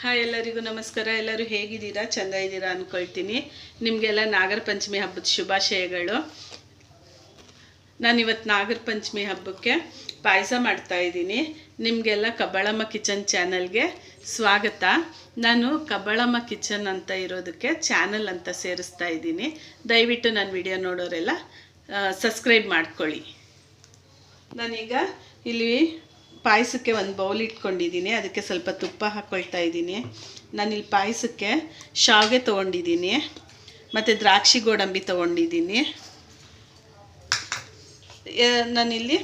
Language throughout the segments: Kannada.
ಹಾಯ್ ಎಲ್ಲರಿಗೂ ನಮಸ್ಕಾರ. ಎಲ್ಲರೂ ಹೇಗಿದ್ದೀರಾ? ಚೆಂದ ಇದ್ದೀರಾ ಅಂದ್ಕೊಳ್ತೀನಿ ನಿಮಗೆಲ್ಲ ನಾಗರ ಪಂಚಮಿ ಹಬ್ಬದ ಶುಭಾಶಯಗಳು. ನಾನು ಇವತ್ತು ನಾಗರ ಪಂಚಮಿ ಹಬ್ಬಕ್ಕೆ ಪಾಯಸ ಮಾಡ್ತಾ ಇದ್ದೀನಿ. ನಿಮಗೆಲ್ಲ ಕಬ್ಬಳಮ್ಮ ಕಿಚನ್ ಚಾನಲ್ಗೆ ಸ್ವಾಗತ. ನಾನು ಕಬ್ಬಳಮ್ಮ ಕಿಚನ್ ಅಂತ ಇರೋದಕ್ಕೆ ಚಾನಲ್ ಅಂತ ಸೇರಿಸ್ತಾ ಇದ್ದೀನಿ. ದಯವಿಟ್ಟು ನನ್ನ ವಿಡಿಯೋ ನೋಡೋರೆಲ್ಲ ಸಬ್ಸ್ಕ್ರೈಬ್ ಮಾಡ್ಕೊಳ್ಳಿ. ನಾನೀಗ ಇಲ್ಲಿ ಪಾಯಸಕ್ಕೆ ಒಂದು ಬೌಲ್ ಇಟ್ಕೊಂಡಿದ್ದೀನಿ ಅದಕ್ಕೆ ಸ್ವಲ್ಪ ತುಪ್ಪ ಹಾಕ್ಕೊಳ್ತಾ ಇದ್ದೀನಿ ನಾನಿಲ್ಲಿ ಪಾಯಸಕ್ಕೆ ಶಾವಿಗೆ ತೊಗೊಂಡಿದ್ದೀನಿ ಮತ್ತು ದ್ರಾಕ್ಷಿ ಗೋಡಂಬಿ ತೊಗೊಂಡಿದ್ದೀನಿ ನಾನಿಲ್ಲಿ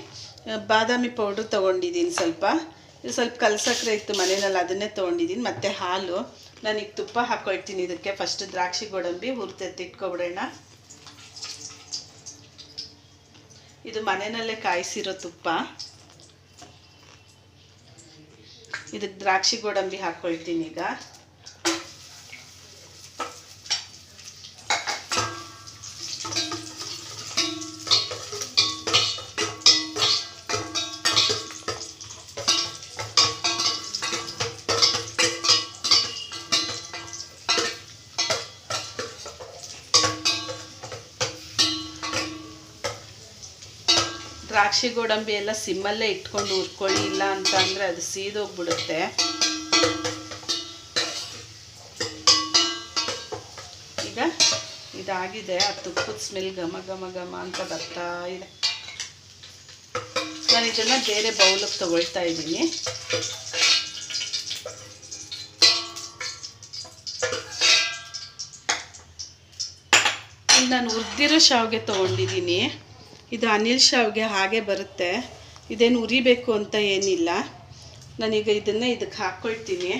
ಬಾದಾಮಿ ಪೌಡ್ರ್ ತೊಗೊಂಡಿದ್ದೀನಿ ಸ್ವಲ್ಪ. ಸ್ವಲ್ಪ ಕಲ್ಸಕ್ರೆ ಇತ್ತು ಮನೆಯಲ್ಲಿ, ಅದನ್ನೇ ತೊಗೊಂಡಿದ್ದೀನಿ ಮತ್ತು ಹಾಲು. ನಾನೀಗ ತುಪ್ಪ ಹಾಕ್ಕೊಳ್ತೀನಿ ಇದಕ್ಕೆ. ಫಸ್ಟ್ ದ್ರಾಕ್ಷಿ ಗೋಡಂಬಿ ಹುರಿದೆತ್ತಿಟ್ಕೊಬಿಡೋಣ ಇದು ಮನೆಯಲ್ಲೇ ಕಾಯಿಸಿರೋ ತುಪ್ಪ. ಇದಕ್ಕೆ ದ್ರಾಕ್ಷಿ ಗೋಡಂಬಿ ಹಾಕ್ಕೊಳ್ತೀನಿ ಈಗ. ದ್ರಾಕ್ಷಿ ಗೋಡಂಬಿ ಎಲ್ಲ ಸಿಮ್ಮಲ್ಲೇ ಇಟ್ಕೊಂಡು ಹುರ್ಕೊಳ್ಳಿ, ಇಲ್ಲ ಅಂತ ಅಂದರೆ ಅದು ಸೀದೋಗ್ಬಿಡುತ್ತೆ. ಈಗ ಇದಾಗಿದೆ, ಆ ತುಪ್ಪದ ಸ್ಮೆಲ್ ಘಮ ಘಮ ಘಮ ಅಂತ ಬರ್ತಾ ಇದೆ. ನಾನು ಇದನ್ನು ಬೇರೆ ಬೌಲಿಗೆ ತಗೊಳ್ತಾ ಇದ್ದೀನಿ. ನಾನು ಉರ್ದಿರೋ ಶಾವಿಗೆ ತೊಗೊಂಡಿದ್ದೀನಿ. ಇದು ಅನಿಲ್ ಶಾವ್ಗೆ ಹಾಗೆ ಬರುತ್ತೆ. ಇದೇನು ಉರಿಬೇಕು ಅಂತ ಏನಿಲ್ಲ. ನಾನೀಗ ಇದನ್ನು ಇದಕ್ಕೆ ಹಾಕ್ಕೊಳ್ತೀನಿ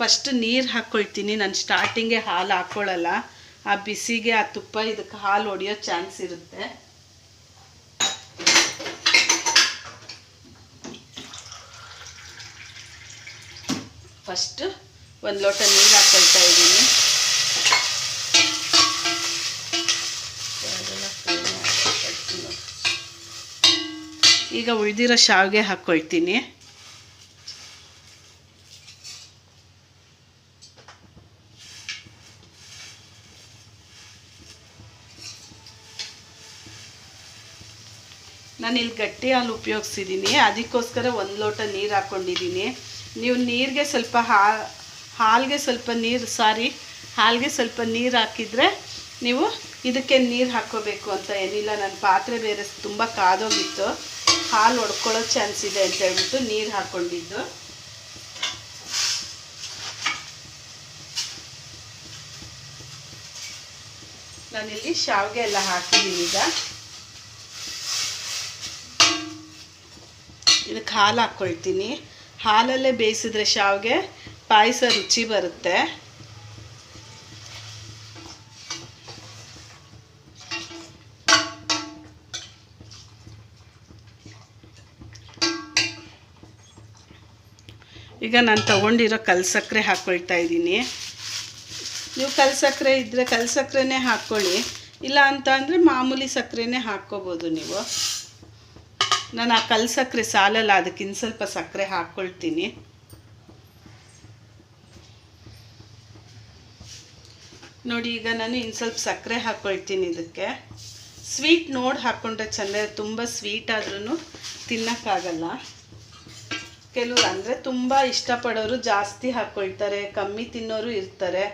ಫಸ್ಟ್ ನೀರು ಹಾಕ್ಕೊಳ್ತೀನಿ ನಾನು ಸ್ಟಾರ್ಟಿಂಗೇ ಹಾಲು ಹಾಕ್ಕೊಳ್ಳಲ್ಲ ಆ ಬಿಸಿಗೆ, ಆ ತುಪ್ಪ ಇದಕ್ಕೆ ಹಾಲು ಹೊಡೆಯೋ ಚಾನ್ಸ್ ಇರುತ್ತೆ. ಫಸ್ಟ್ ಒಂದು ಲೋಟ ನೀರು ಹಾಕೊಳ್ತಾ ಇದ್ದೀನಿ. ಈಗ ಉಳಿದಿರೋ ಶಾವಿಗೆ ಹಾಕ್ಕೊಳ್ತೀನಿ ನಾನು ಇಲ್ಲಿ ಗಟ್ಟಿ ಹಾಲು ಉಪಯೋಗಿಸಿದ್ದೀನಿ ಅದಕ್ಕೋಸ್ಕರ ಒಂದು ಲೋಟ ನೀರು ಹಾಕ್ಕೊಂಡಿದ್ದೀನಿ ನೀವು ನೀರಿಗೆ ಸ್ವಲ್ಪ ಹಾಲಿಗೆ ಸ್ವಲ್ಪ ನೀರು ಸಾರಿ ಹಾಲಿಗೆ ಸ್ವಲ್ಪ ನೀರು ಹಾಕಿದರೆ ನೀವು ಇದಕ್ಕೆ ನೀರು ಹಾಕ್ಕೋಬೇಕು ಅಂತ ಏನಿಲ್ಲ. ನನ್ನ ಪಾತ್ರೆ ಬೇರೆ ತುಂಬ ಕಾದೋಗಿತ್ತು. ಹಾಲು ಒಡ್ಕೊಳ್ಳೋ ಚಾನ್ಸ್ ಇದೆ ಅಂತ ಹೇಳ್ಬಿಟ್ಟು ನೀರು ಹಾಕ್ಕೊಂಡಿದ್ದು. ನಾನಿಲ್ಲಿ ಶಾವಿಗೆ ಎಲ್ಲ ಹಾಕಿದ್ದೀನಿ ಈಗ. ಇದಕ್ಕೆ ಹಾಲು ಹಾಕ್ಕೊಳ್ತೀನಿ. ಹಾಲಲ್ಲೇ ಬೇಯಿಸಿದ್ರೆ ಶಾವಿಗೆ ಪಾಯಸ ರುಚಿ ಬರುತ್ತೆ. ಈಗ ನಾನು ತಗೊಂಡಿರೋ ಕಲ್ಸಕ್ಕರೆ ಹಾಕ್ಕೊಳ್ತಾ ಇದ್ದೀನಿ. ನೀವು ಕಲ್ಸಕ್ಕರೆ ಇದ್ದರೆ ಕಲ್ಸಕ್ಕರೆನೇ ಹಾಕ್ಕೊಳ್ಳಿ ಇಲ್ಲ ಅಂತ ಅಂದರೆ ಮಾಮೂಲಿ ಸಕ್ಕರೆನೇ ಹಾಕ್ಕೋಬೋದು ನೀವು. ನಾನು ಆ ಕಲ್ ಸಕ್ಕರೆ ಸಾಲಲ್ಲ ಅದಕ್ಕೆ ಇನ್ನು ಸ್ವಲ್ಪ ಸಕ್ಕರೆ ಹಾಕ್ಕೊಳ್ತೀನಿ ನೋಡಿ, ಈಗ ನಾನು ಇನ್ನು ಸ್ವಲ್ಪ ಸಕ್ಕರೆ ಹಾಕ್ಕೊಳ್ತೀನಿ ಇದಕ್ಕೆ. ಸ್ವೀಟ್ ನೋಡಿ ಹಾಕ್ಕೊಂಡ್ರೆ ಚೆಂದ, ತುಂಬ ಸ್ವೀಟ್ ಆದ್ರೂ ತಿನ್ನೋಕ್ಕಾಗಲ್ಲ. ಕೆಲವ್ರು ಅಂದರೆ ತುಂಬ ಇಷ್ಟಪಡೋರು ಜಾಸ್ತಿ ಹಾಕ್ಕೊಳ್ತಾರೆ ಕಮ್ಮಿ ತಿನ್ನೋರು ಇರ್ತಾರೆ.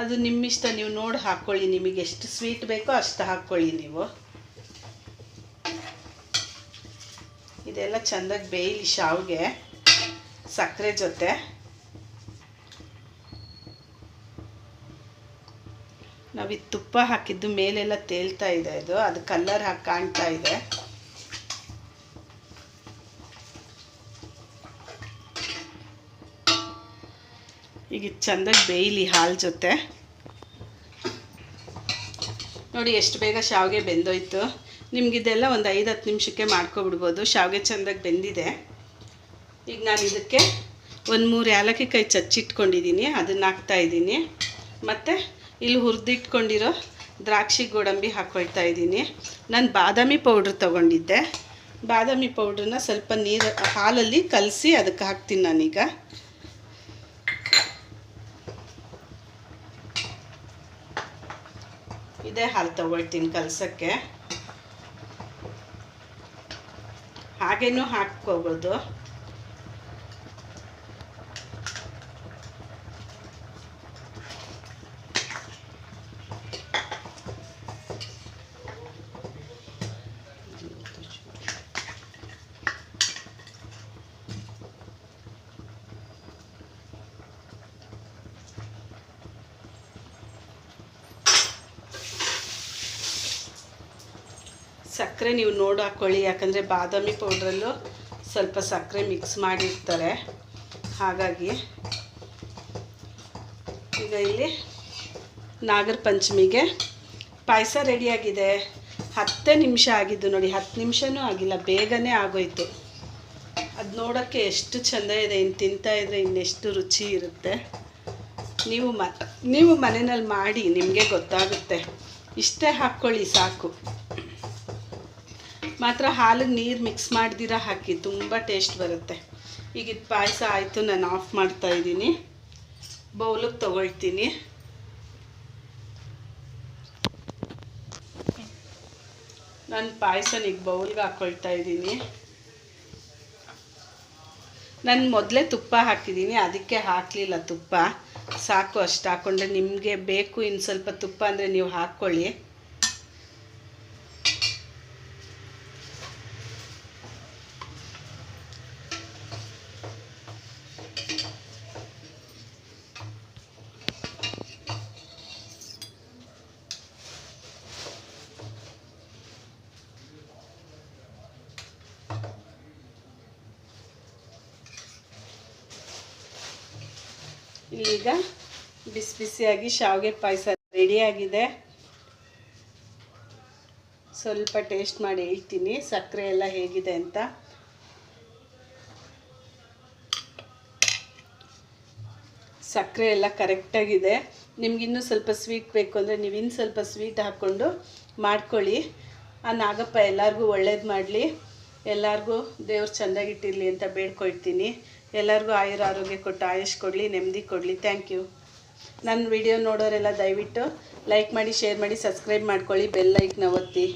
ಅದು ನಿಮ್ಮಿಷ್ಟ, ನೀವು ನೋಡಿ ಹಾಕ್ಕೊಳ್ಳಿ ನಿಮಗೆ ಎಷ್ಟು ಸ್ವೀಟ್ ಬೇಕೋ ಅಷ್ಟು ಹಾಕ್ಕೊಳ್ಳಿ ನೀವು. ಇದೆಲ್ಲ ಚೆಂದಾಗಿ ಬೇಯಲಿ ಶಾವಿಗೆ, ಸಕ್ಕರೆ ಜೊತೆ. ನಾವಿದು ತುಪ್ಪ ಹಾಕಿದ್ದು ಮೇಲೆಲ್ಲ ತೇಲ್ತಾ ಇದೆ ಇದು. ಅದು ಕಲ್ಲರ್ ಹಾಕಿ ಕಾಣ್ತಾ ಇದೆ. ಈಗ ಇದು ಚೆಂದಾಗಿ ಬೇಯಲಿ ಹಾಲು ಜೊತೆ. ನೋಡಿ, ಎಷ್ಟು ಬೇಗ ಶಾವಿಗೆ ಬೆಂದೋಯ್ತು. ನಿಮಗಿದೆಲ್ಲ ಒಂದು ಐದು ಹತ್ತು ನಿಮಿಷಕ್ಕೆ ಮಾಡ್ಕೊಬಿಡ್ಬೋದು. ಶಾವಿಗೆ ಚೆಂದಾಗಿ ಬೆಂದಿದೆ. ಈಗ ನಾನು ಇದಕ್ಕೆ ಒಂದು ಮೂರು ಏಲಕ್ಕಿ ಕೈ ಚಚ್ಚಿಟ್ಕೊಂಡಿದ್ದೀನಿ ಅದನ್ನು ಹಾಕ್ತಾಯಿದ್ದೀನಿ ಮತ್ತು ಇಲ್ಲಿ ಹುರಿದಿಟ್ಕೊಂಡಿರೋ ದ್ರಾಕ್ಷಿ ಗೋಡಂಬಿ ಹಾಕ್ಕೊಳ್ತಾ ಇದ್ದೀನಿ ನಾನು ಬಾದಾಮಿ ಪೌಡ್ರ್ ತೊಗೊಂಡಿದ್ದೆ. ಬಾದಾಮಿ ಪೌಡ್ರನ್ನ ಸ್ವಲ್ಪ ನೀರು, ಹಾಲಲ್ಲಿ ಕಲಸಿ ಅದಕ್ಕೆ ಹಾಕ್ತೀನಿ ನಾನೀಗ. ಇದೇ ಹಾಲು ತೊಗೊಳ್ತೀನಿ ಕಲಸಕ್ಕೆ. ಹಾಗೇನೂ ಹಾಕ್ಕೋಬೋದು. ಸಕ್ಕರೆ ನೀವು ನೋಡಿ ಹಾಕ್ಕೊಳ್ಳಿ ಯಾಕಂದರೆ ಬಾದಾಮಿ ಪೌಡ್ರಲ್ಲೂ ಸ್ವಲ್ಪ ಸಕ್ಕರೆ ಮಿಕ್ಸ್ ಮಾಡಿರ್ತಾರೆ. ಹಾಗಾಗಿ ಈಗ ಇಲ್ಲಿ ನಾಗರ ಪಂಚಮಿಗೆ ಪಾಯಸ ರೆಡಿಯಾಗಿದೆ ಹತ್ತೇ ನಿಮಿಷ ಆಗಿದ್ದು ನೋಡಿ, ಹತ್ತು ನಿಮಿಷನೂ ಆಗಿಲ್ಲ, ಬೇಗನೆ ಆಗೋಯ್ತು. ಅದು ನೋಡೋಕ್ಕೆ ಎಷ್ಟು ಚೆಂದ ಇದೆ ಇನ್ನು ತಿಂತಾ ಇದ್ರೆ ಇನ್ನೆಷ್ಟು ರುಚಿ ಇರುತ್ತೆ. ನೀವು ಮ, ನೀವು ಮನೆಯಲ್ಲಿ ಮಾಡಿ, ನಿಮಗೆ ಗೊತ್ತಾಗುತ್ತೆ. ಇಷ್ಟೇ ಹಾಕ್ಕೊಳ್ಳಿ ಸಾಕು. ಮಾತ್ರ ಹಾಲಿಗೆ ನೀರು ಮಿಕ್ಸ್ ಮಾಡ್ದಿರ ಹಾಕಿ ತುಂಬ ಟೇಸ್ಟ್ ಬರುತ್ತೆ. ಈಗ ಇದು ಪಾಯಸ ಆಯಿತು, ನಾನು ಆಫ್ ಮಾಡ್ತಾ ಇದ್ದೀನಿ. ಬೌಲಿಗೆ ತೊಗೊಳ್ತೀನಿ. ನಾನು ಪಾಯಸನ ಈಗ ಬೌಲ್ಗೆ ಹಾಕ್ಕೊಳ್ತಾ ಇದ್ದೀನಿ. ನಾನು ಮೊದಲೇ ತುಪ್ಪ ಹಾಕಿದ್ದೀನಿ, ಅದಕ್ಕೆ ಹಾಕಲಿಲ್ಲ ತುಪ್ಪ. ಸಾಕು ಅಷ್ಟು ಹಾಕ್ಕೊಂಡ್ರೆ ನಿಮಗೆ ಬೇಕು ಇನ್ನು ಸ್ವಲ್ಪ ತುಪ್ಪ ಅಂದರೆ ನೀವು ಹಾಕ್ಕೊಳ್ಳಿ. ಇಲ್ಲೀಗ ಬಿಸಿ ಬಿಸಿಯಾಗಿ ಶಾವಿಗೆ ಪಾಯಸ ರೆಡಿಯಾಗಿದೆ ಸ್ವಲ್ಪ ಟೇಸ್ಟ್ ಮಾಡಿ ಹೇಳ್ತೀನಿ ಸಕ್ಕರೆ ಎಲ್ಲ ಹೇಗಿದೆ ಅಂತ. ಸಕ್ಕರೆ ಎಲ್ಲ ಕರೆಕ್ಟಾಗಿದೆ ನಿಮ್ಗಿನ್ನೂ ಸ್ವಲ್ಪ ಸ್ವೀಟ್ ಬೇಕು ಅಂದರೆ ನೀವು ಇನ್ನು ಸ್ವಲ್ಪ ಸ್ವೀಟ್ ಹಾಕ್ಕೊಂಡು ಮಾಡ್ಕೊಳ್ಳಿ. ಆ ನಾಗಪ್ಪ ಎಲ್ಲರಿಗೂ ಒಳ್ಳೇದು ಮಾಡಲಿ. ಎಲ್ಲರಿಗೂ ದೇವ್ರು ಚೆಂದಾಗಿಟ್ಟಿರಲಿ ಅಂತ ಬೇಡ್ಕೊಳ್ತೀನಿ. ಎಲ್ಲರಿಗೂ ಆಯುರ ಆರೋಗ್ಯ ಕೊಟ್ಟು ಆಯುಷ್ ಕೊಡಲಿ, ನೆಮ್ಮದಿ ಕೊಡಲಿ. ಥ್ಯಾಂಕ್ ಯು ನನ್ನ ವಿಡಿಯೋ ನೋಡೋರೆಲ್ಲ ದಯವಿಟ್ಟು ಲೈಕ್ ಮಾಡಿ ಶೇರ್ ಮಾಡಿ ಸಬ್ಸ್ಕ್ರೈಬ್ ಮಾಡ್ಕೊಳ್ಳಿ. ಬೆಲ್ ಲೈಕ್ನ ಒತ್ತಿ.